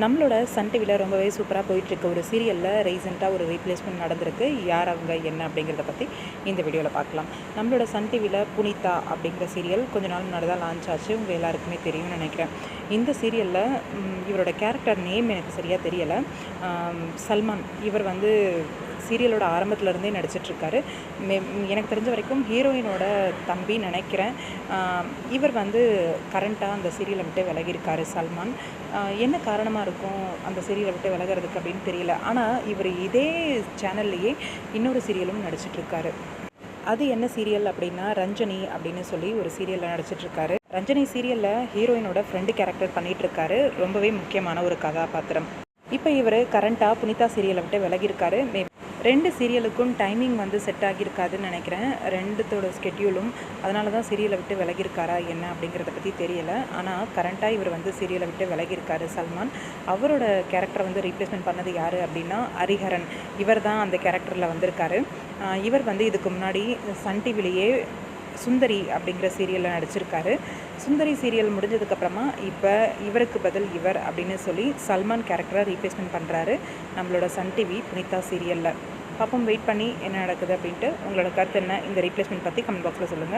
நம்மளோட சன் டிவியில் ரொம்பவே சூப்பராக போயிட்டுருக்க ஒரு சீரியலில் ரீசெண்டாக ஒரு ரீப்ளேஸ்மெண்ட் நடந்திருக்கு. யார் அவங்க என்ன அப்படிங்கிறத பற்றி இந்த வீடியோவில் பார்க்கலாம். நம்மளோட சன் டிவியில் புனிதா அப்படிங்கிற சீரியல் கொஞ்ச நாள் முன்னாடி தான் லான்ச் ஆச்சு. உங்கள் எல்லாருக்குமே தெரியும்னு நினைக்கிறேன். இந்த சீரியலில் இவரோட கேரக்டர் நேம் எனக்கு சரியாக தெரியலை. சல்மான். இவர் வந்து சீரியலோட ஆரம்பத்துலேருந்தே நடிச்சிட்ருக்காரு. மே எனக்கு தெரிஞ்ச வரைக்கும் ஹீரோயினோட தம்பி நினைக்கிறேன். இவர் வந்து கரண்ட்டாக அந்த சீரியலை விட்டு விலகியிருக்காரு சல்மான். என்ன காரணமாக இருக்கும் அந்த சீரியலை விட்டு விலகிறதுக்கு அப்படின்னு தெரியல. ஆனால் இவர் இதே சேனல்லையே இன்னொரு சீரியலும் நடிச்சிட்ருக்காரு. அது என்ன சீரியல் அப்படின்னா ரஞ்சனி அப்படின்னு சொல்லி ஒரு சீரியலில் நடிச்சிட்ருக்காரு. ரஞ்சனி சீரியலில் ஹீரோயினோட ஃப்ரெண்டு கேரக்டர் பண்ணிகிட்ருக்காரு ரொம்பவே முக்கியமான ஒரு கதாபாத்திரம். இப்போ இவர் கரண்ட்டாக புனிதா சீரியலை விட்டு விலகியிருக்காரு. மே ரெண்டு சீரியலுக்கும் டைமிங் வந்து செட் ஆகியிருக்காதுன்னு நினைக்கிறேன். ரெண்டுத்தோட ஸ்கெட்யூலும் அதனால தான் சீரியலை விட்டு விலகியிருக்காரா என்ன அப்படிங்கிறத பற்றி தெரியல. ஆனால் கரண்ட்டாக இவர் வந்து சீரியலை விட்டு விலகியிருக்காரு சல்மான். அவரோட கேரக்டரை வந்து ரீப்ளேஸ்மெண்ட் பண்ணது யார் அப்படின்னா ஹரிஹரன். இவர் தான் அந்த கேரக்டரில் வந்திருக்காரு. இவர் வந்து இதுக்கு முன்னாடி சன் டிவிலேயே சுந்தரி அப்படிங்கிற சீரியலில் நடிச்சிருக்காரு. சுந்தரி சீரியல் முடிஞ்சதுக்கப்புறமா இப்போ இவருக்கு பதில் இவர் அப்படின்னு சொல்லி சல்மான் கேரக்டரை ரீப்ளேஸ்மெண்ட் பண்ணுறாரு நம்மளோட சன் டிவி புனிதா சீரியலில் பாப்போம் வெயிட் பண்ணி என்ன நடக்குது அப்படின்ட்டு உங்களோட கருத்து என்ன? இந்த ரீப்ளேஸ்மெண்ட் பற்றி கமெண்ட் பாக்ஸில் சொல்லுங்கள்